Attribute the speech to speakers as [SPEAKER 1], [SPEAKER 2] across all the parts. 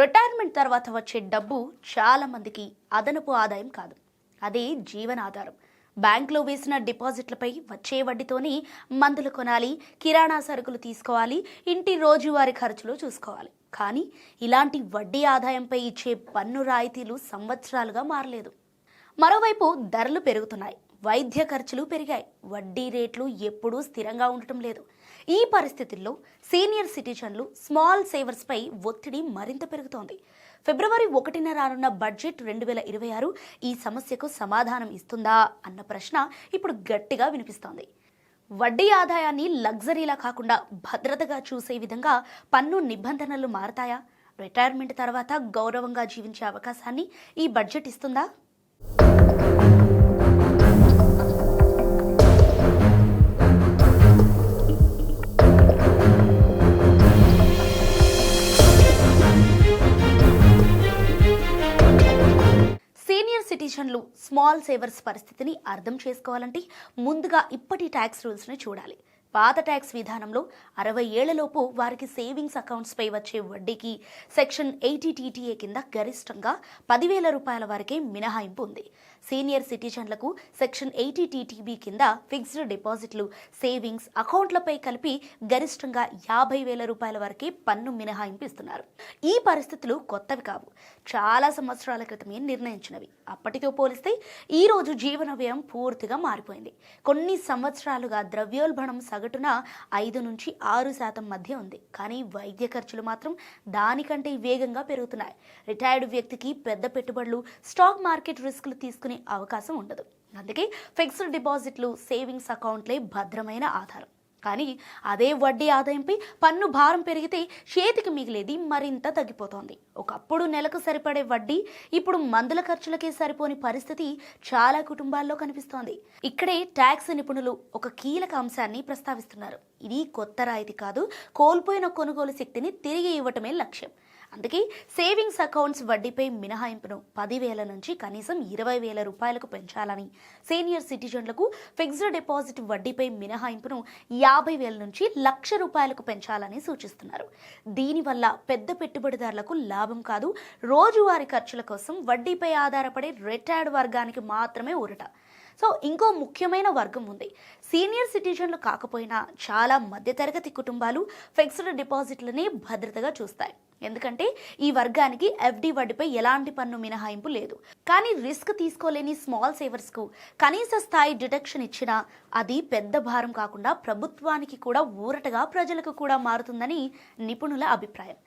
[SPEAKER 1] Retirement తర్వాత వచ్చే డబ్బు చాలామందికి అదనపు ఆదాయం కాదు. అదే జీవనాధారం. బ్యాంకులో వేసిన డిపాజిట్లపై వచ్చే వడ్డీతోనే మందులు కొనాలి కిరాణా సరుకులు తీసుకోవాలి ఇంటి రోజువారీ ఖర్చులు చూసుకోవాలి. కానీ ఇలాంటి వడ్డీ ఆదాయంపై ఇచ్చే పన్ను రాయితీలు సంవత్సరాలుగా మారలేదు. మరోవైపు ధరలు పెరుగుతున్నాయి. వైద్య ఖర్చులు పెరిగాయి. వడ్డీ రేట్లు ఎప్పుడూ స్థిరంగా ఉండటం లేదు. ఈ పరిస్థితుల్లో సీనియర్ సిటిజన్లు స్మాల్ సేవర్స్పై ఒత్తిడి మరింత పెరుగుతోంది. ఫిబ్రవరి ఒకటిన రానున్న బడ్జెట్ రెండు వేల ఇరవై ఆరు ఈ సమస్యకు సమాధానం ఇస్తుందా అన్న ప్రశ్న ఇప్పుడు గట్టిగా వినిపిస్తోంది. వడ్డీ ఆదాయాన్ని లగ్జరీలా కాకుండా భద్రతగా చూసే విధంగా పన్ను నిబంధనలు మారతాయా? రిటైర్మెంట్ తర్వాత గౌరవంగా జీవించే అవకాశాన్ని ఈ బడ్జెట్ ఇస్తుందా? సిటిజన్లు స్మాల్ సేవర్స్ పరిస్థితిని అర్థం చేసుకోవాలంటే ముందుగా ఇప్పటి ట్యాక్స్ రూల్స్ని చూడాలి. పాత ట్యాక్స్ విధానంలో అరవై ఏళ్ళలోపు వారికి సేవింగ్స్ అకౌంట్స్పై వచ్చే వడ్డీకి సెక్షన్ ఎయిటీ టీటీఏ కింద గరిష్టంగా పదివేల రూపాయల వరకే మినహాయింపు ఉంది. సీనియర్ సిటిజన్లకు సెక్షన్ ఎయిటీ టీటీబీ కింద ఫిక్స్డ్ డిపాజిట్లు సేవింగ్స్ అకౌంట్లపై కలిపి గరిష్టంగా యాభై వేల రూపాయల వరకే పన్ను మినహాయింపు ఇస్తున్నారు. ఈ పరిస్థితులు కొత్తవి కావు. చాలా సంవత్సరాల క్రితమే నిర్ణయించినవి. అప్పటితో పోలిస్తే ఈరోజు జీవన వ్యయం పూర్తిగా మారిపోయింది. కొన్ని సంవత్సరాలుగా ద్రవ్యోల్బణం సగటున ఐదు నుంచి ఆరు శాతం మధ్య ఉంది. కానీ వైద్య ఖర్చులు మాత్రం దానికంటే వేగంగా పెరుగుతున్నాయి. రిటైర్డ్ వ్యక్తికి పెద్ద పెట్టుబడులు స్టాక్ మార్కెట్ రిస్క్లు తీసుకునే అవకాశం ఉండదు. అందుకే ఫిక్స్డ్ డిపాజిట్లు సేవింగ్స్ అకౌంట్లే భద్రమైన ఆధారం. కానీ అదే వడ్డీ ఆదాయంపై పన్ను భారం పెరిగితే చేతికి మిగిలేది మరింత తగ్గిపోతోంది. ఒకప్పుడు నెలకు సరిపడే వడ్డీ ఇప్పుడు మందుల ఖర్చులకే సరిపోని పరిస్థితి చాలా కుటుంబాల్లో కనిపిస్తోంది. ఇక్కడే ట్యాక్స్ నిపుణులు ఒక కీలక అంశాన్ని ప్రస్తావిస్తున్నారు. ఇది కొత్త రాయితీ కాదు కోల్పోయిన కొనుగోలు శక్తిని తిరిగి ఇవ్వటమే లక్ష్యం. అందుకే సేవింగ్స్ అకౌంట్స్ వడ్డీపై మినహాయింపును పదివేల నుంచి కనీసం ఇరవై వేల రూపాయలకు పెంచాలని. సీనియర్ సిటిజన్లకు ఫిక్స్డ్ డిపాజిట్ వడ్డీపై మినహాయింపును యాభై వేల నుంచి లక్ష రూపాయలకు పెంచాలని సూచిస్తున్నారు. దీనివల్ల పెద్ద పెట్టుబడిదారులకు లాభం కాదు రోజువారీ ఖర్చుల కోసం వడ్డీపై ఆధారపడే రిటైర్డ్ వర్గానికి మాత్రమే ఊరట. సో ఇంకో ముఖ్యమైన వర్గం ఉంది. సీనియర్ సిటిజన్లు కాకపోయినా చాలా మధ్యతరగతి కుటుంబాలు ఫిక్స్డ్ డిపాజిట్లని భద్రతగా చూస్తాయి. ఎందుకంటే ఈ వర్గానికి ఎఫ్డి వడ్డీపై ఎలాంటి పన్ను మినహాయింపు లేదు. కానీ రిస్క్ తీసుకోలేని స్మాల్ సేవర్స్కు కనీస స్థాయి డిడక్షన్ ఇచ్చినా అది పెద్ద భారం కాకుండా ప్రభుత్వానికి కూడా ఊరటగా ప్రజలకు కూడా మారుతుందని నిపుణుల అభిప్రాయం.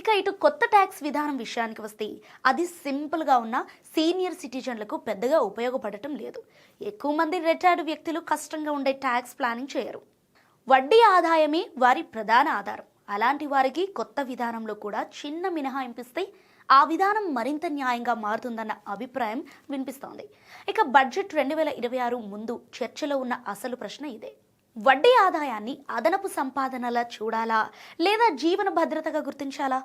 [SPEAKER 1] ఇక ఇటు కొత్త ట్యాక్స్ విధానం విషయానికి వస్తే అది సింపుల్గా ఉన్న సీనియర్ సిటిజన్లకు పెద్దగా ఉపయోగపడటం లేదు. ఎక్కువ మంది రిటైర్డ్ వ్యక్తులు కష్టంగా ఉండే ట్యాక్స్ ప్లానింగ్ చేయరు. వడ్డీ ఆదాయమే వారి ప్రధాన ఆధారం. అలాంటి వారికి కొత్త విధానంలో కూడా చిన్న మినహాయింపిస్తే ఆ విధానం మరింత న్యాయంగా మారుతుందన్న అభిప్రాయం వినిపిస్తోంది. ఇక బడ్జెట్ రెండు వేల ఇరవై ఆరు ముందు చర్చలో ఉన్న అసలు ప్రశ్న ఇదే. వడ్డీ ఆదాయాన్ని అదనపు సంపాదనలా చూడాలా? లేదా జీవన భద్రతగా గుర్తించాలా?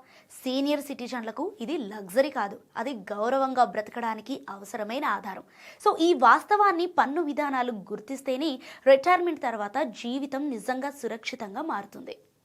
[SPEAKER 1] సీనియర్ సిటిజన్లకు ఇది లగ్జరీ కాదు. అది గౌరవంగా బ్రతకడానికి అవసరమైన ఆధారం. సో ఈ వాస్తవాన్ని పన్ను విధానాలు గుర్తిస్తేనే రిటైర్మెంట్ తర్వాత జీవితం నిజంగా సురక్షితంగా మారుతుంది.